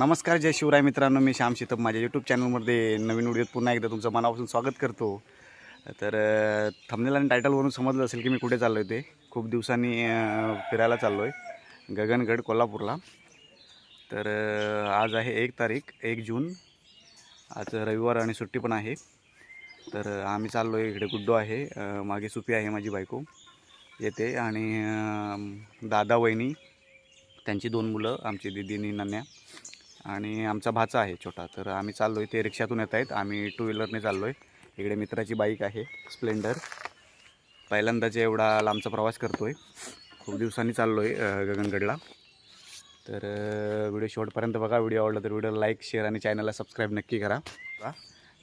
नमस्कार जय शिवराय मित्रांनो. मी श्याम शितप. माझ्या यूट्यूब चॅनलमध्ये नवीन व्हिडिओत पुन्हा एकदा तुमचं मनापासून स्वागत करतो. तर थंबनेल आणि टायटलवरून समजलं असेल की मी कुठे चाललो आहे ते. खूप दिवसांनी फिरायला चाललो आहे गगनगड कोल्हापूरला. तर आज आहे एक तारीख एक जून. आज रविवार आणि सुट्टी पण आहे. तर आम्ही चाललो आहे इकडे गुड्डो आहे. मागे सुपी आहे माझी बायको. येते आणि दादा वहिनी त्यांची दोन मुलं आमची दिदीनी नन्या. आणि आमचा भाचा आहे छोटा. तर आम्ही चाललो आहे ते रिक्षातून येत आहेत. आम्ही टू व्हीलरने चाललो आहे इकडे मित्राची बाईक आहे स्प्लेंडर पहिल्यांदाच एवढा लांबचा प्रवास करतो आहे खूप दिवसांनी चाललो आहे गगनगडला. तर व्हिडिओ शेवटपर्यंत बघा. व्हिडिओ आवडला तर व्हिडिओ लाईक शेअर आणि चॅनलला सबस्क्राईब नक्की करा.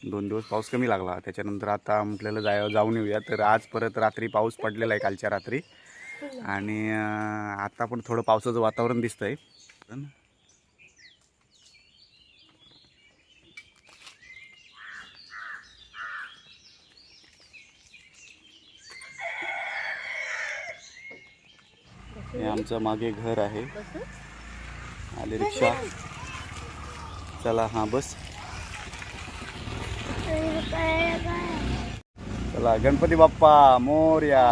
दोन दिवस पाऊस कमी लागला. त्याच्यानंतर आता म्हटलेलं जाय जाऊन येऊया. तर आज परत रात्री पाऊस पडलेला आहे कालच्या रात्री. आणि आता पण थोडं पावसाचं वातावरण दिसतं आहे हे आमचं मागे घर आहे. आले रिक्षा. चला हां बस. चला गणपती बाप्पा मोर्या.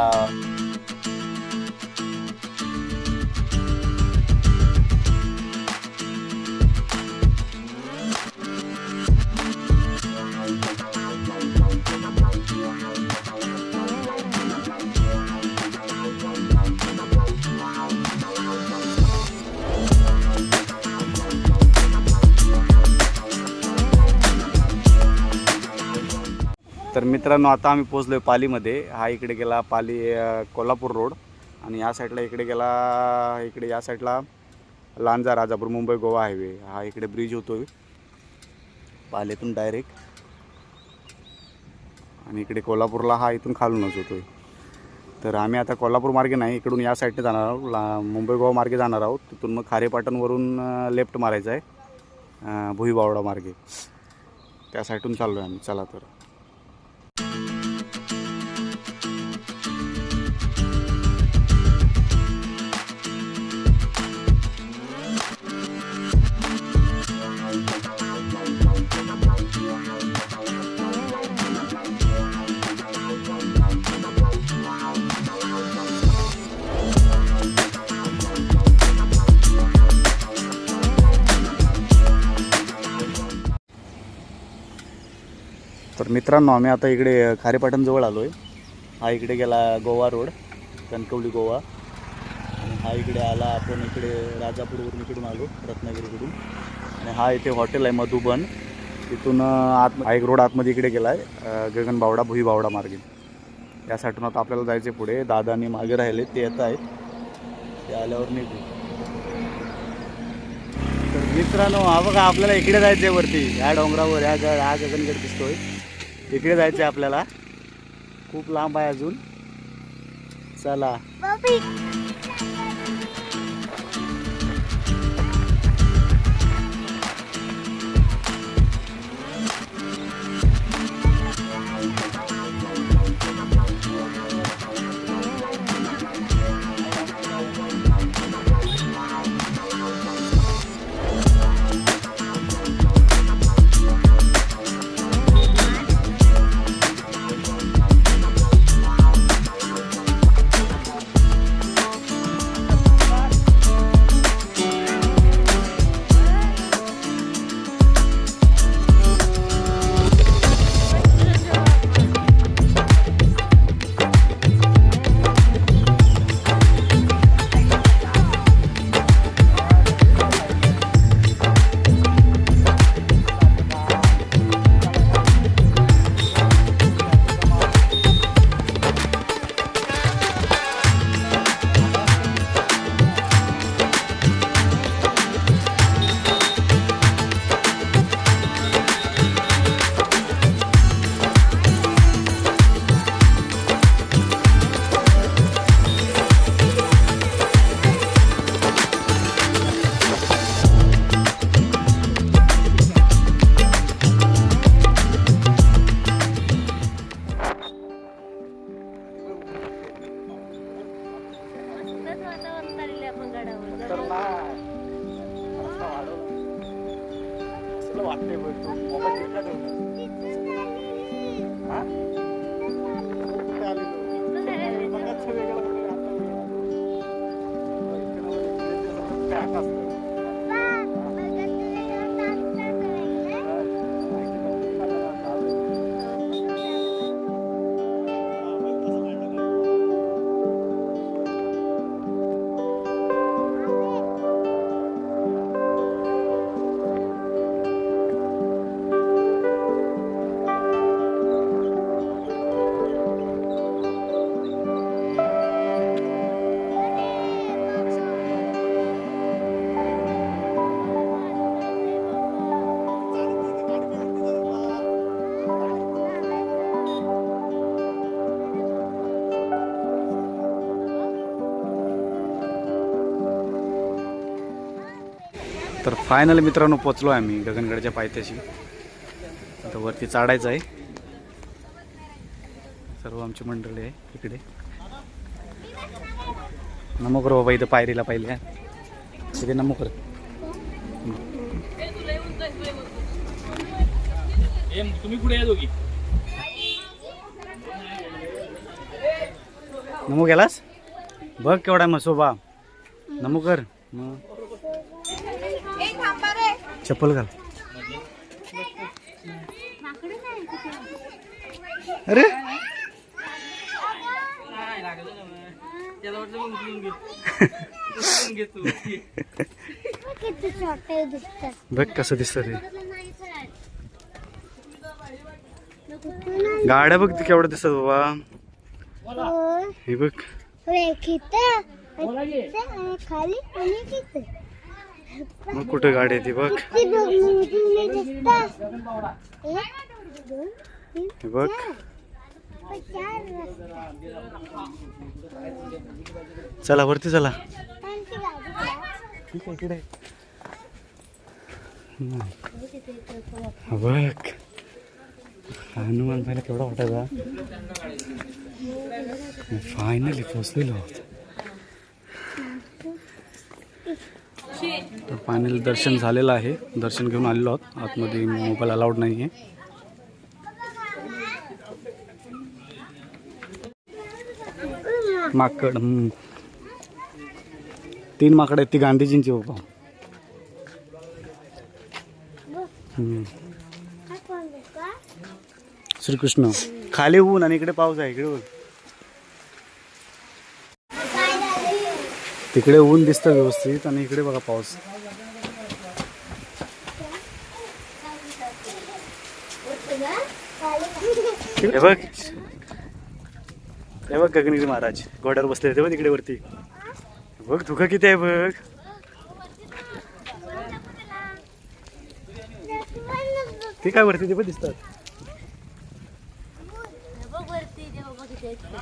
मित्रांनो आता आम्ही पोचलो आहे पालीमध्ये. हा इकडे गेला पाली कोल्हापूर रोड. आणि या साईडला इकडे गेला इकडे या साईडला लांजा राजापूर मुंबई गोवा हायवे हा इकडे ब्रिज होतो पालीतून डायरेक्ट आणि इकडे कोल्हापूरला हा इथून खालूनच होतो तर आम्ही आता कोल्हापूर मार्गे नाही इकडून या साईडने जाणार आहोत. ला मुंबई गोवा मार्गे जाणार आहोत. तिथून मग खारेपाटणवरून लेफ्ट मारायचं आहे भुईबावडा मार्गे. त्या साईडून चाललो आहे आम्ही. चला तर. मित्रांनो आम्ही आता इकडे खारेपाटणजवळ आलो आहे हा इकडे गेला गोवा रोड कणकवली गोवा. आणि हा इकडे आला आपण इकडे राजापूरवरून इकडून आलो रत्नागिरीकडून. आणि हा इथे हॉटेल आहे मधुबन. तिथून आत हा एक रोड आतमध्ये इकडे गेला आहे गगनबावडा भुईबावडा मार्गे. या आता आपल्याला जायचे पुढे. दादानी मागे राहिले ते येत आहेत. ते आल्यावर निघू. तर मित्रांनो हा बघा आपल्याला इकडे जायचं आहे वरती. या डोंगरावर या गड हा गगनगड दिसतोय. इकडे जायचं आहे आपल्याला. खूप लांब आहे अजून. चला. तर फायनल मित्रांनो पोचलो आहे आम्ही गगनगडच्या पायथ्याशी. आता वरती चाडायचं आहे. सर्व आमची मंडळी आहे इकडे. नमो कर बाबा इथं पायरीला पाहिले आहे इथे नमो कर. तुम्ही या दोघी? नमो गेलास बघ केवढा मसोबा. नमो कर. मग चप्पल घाल अरे नाही लागलं ना मग. त्याला वाटलं मग उचलून घे उचलून घे तू किती छोटे दिसतात बघ कसं दिसतं ते. गाड्या बघ केवढ्या दिसतात बाबा. हो. हे बघ. आणि खाली मग कुठे गाडी आहे ती बघ. बघ हे बघ. चला वरती चला. बघ. हनुमान पहिला केवढा वाटायचा. फायनली पोचलेलो तर फायनल दर्शन झालेलं आहे. दर्शन घेऊन आलेलो आहोत. आतमध्ये मोबाईल अलाउड नाही आहे. माकड तीन माकड आहेत ती गांधीजींची बाबा. श्रीकृष्ण. खाली ऊन आणि इकडे पाऊस आहे इकडे बघ काय झालं? तिकडे ऊन दिसतं व्यवस्थित आणि इकडे बघा पाऊस. हे बघ. हे बघ गगनगिरी महाराज. घोड्यावर बसले ते बघ तिकडे वरती. बघ धुकं किती आहे बघ. ते काय वरती ते पण दिसतात बघ वरती देव बघितलं इथे.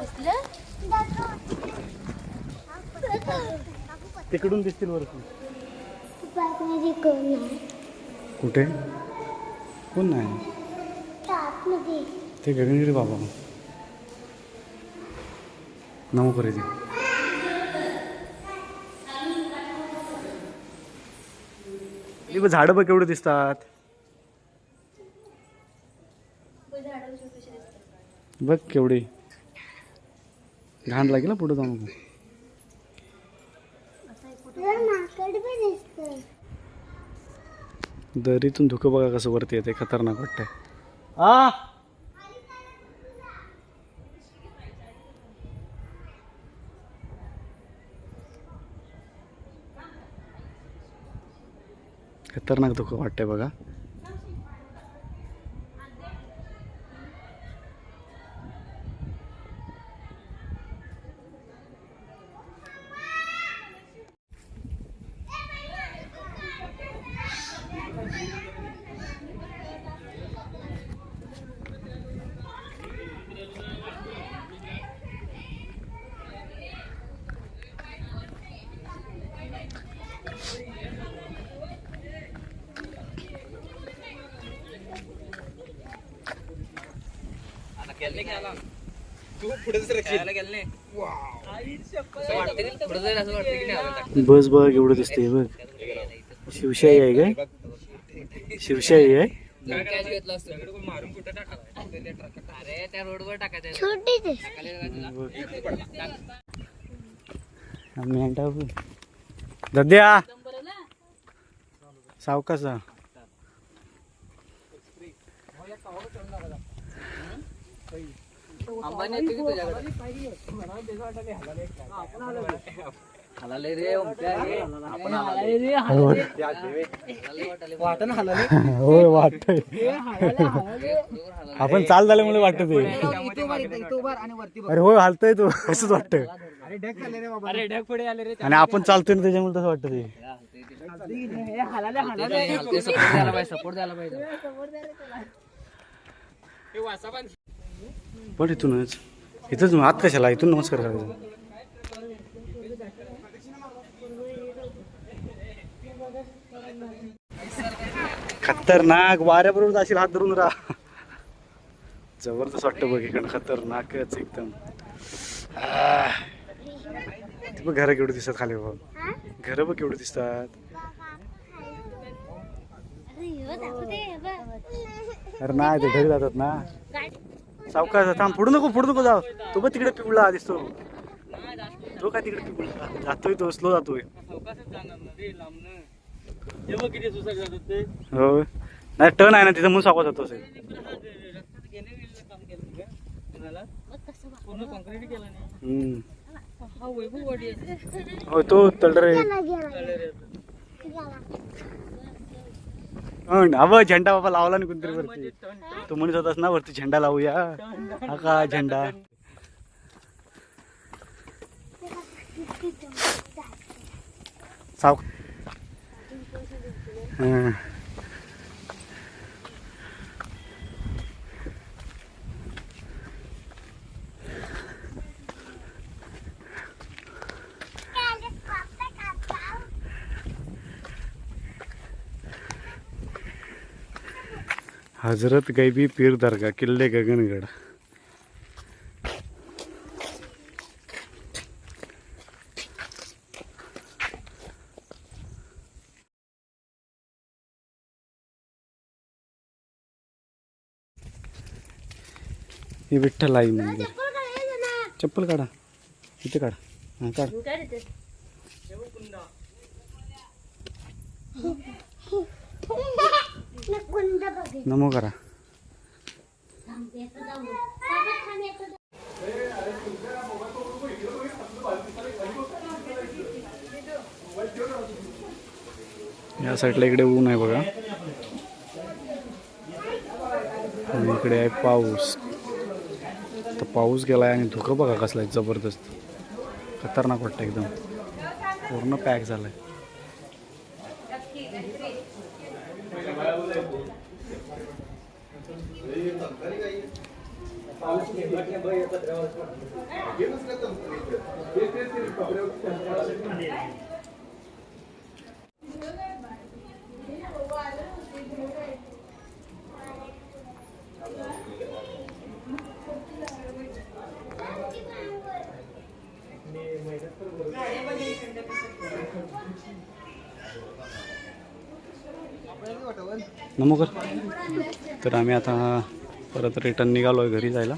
दिसलं? तिकडून दिसतील वरती. आतमध्ये कोण नाही कुठे? कोण नाही? आतमध्ये. ते गगनगिरी बाबा. नमो करे ते हे बघ, झाडं बघ केवढे दिसतात. बघ केवढे. घाण लागेल ना पुढे जाऊन तुला माकड पण दिसतं दरीतून धुकं बघा कसं वरती येते खतरनाक वाटतंय. आ? खतरनाक धुकं वाटतंय बघा गेले की आला तू पुढे खेळायला गेले नाही असं वाटतं की पुढे जाईल असं वाटतं की नाही आलं बस बघ एवढं दिसतंय बघ. शिवशाही आहे काय? शिवशाही आहे? घेतला असतो मारून कुठं टाकाला अरे त्या रोडवर टाकायचं छोटी ते दद्या सावकासा अंबानी येतो की तुझ्याकडे हलाले रे ओमक्या रे. आपण हलाले रे वाटण हलाले होय वाटतंय आपण चाल झाल्यामुळे वाटत ते अरे होय हालतय तो असंच वाटतं अरे ढग पुढे आले रे आणि आपण चालतोय ना त्याच्यामुळे तसं वाटतं ते सपोर्ट द्यायला पाहिजे सपोर्ट द्यायला पाहिजे पण इथूनच. इथंच हात कशाला? इथून नमस्कार करायचा. खतरनाक वाऱ्याबरोबर जाशील हात धरून राहा. जबरदस्त वाटतं बघ इकडं. खतरनाकच एकदम. ते बघ घरं केवढी दिसतात खाली बघ. हा घरं बघ केवढी दिसतात. अरे नाही ते घरी जातात ना. सावकाश थांब पुढे नको पुढे नको जाव तो पण तिकडे पिवळा दिसतो. तो काय तिकडे पिवळा? जातोय तो स्लो जातोय. हो. नाही टर्न आहे ना तिथं म्हणून सावकाश जातो असेल. हो तो तळरे अव झेंडा बाबा लावला नाही कोणतरी वरती. तो म्हणत होतास ना वरती झेंडा लावूया. हा का झेंडा? साव हजरत गैबी पीर दर्गा किल्ले गगनगड हे विठ्ठल आई मंदिर चप्पल काढायचं ना. चप्पल काढा इथे काढा हां काढ नमो करा. या साईडला इकडे ऊन आहे बघा. आणि इकडे आहे पाऊस. तर पाऊस गेलाय आणि धुकं बघा कसला आहे जबरदस्त. खतरनाक वाटतं एकदम. पूर्ण पॅक झालाय. नमो कर. तर आम्ही आता परत रिटर्न निघालो आहे घरी जायला.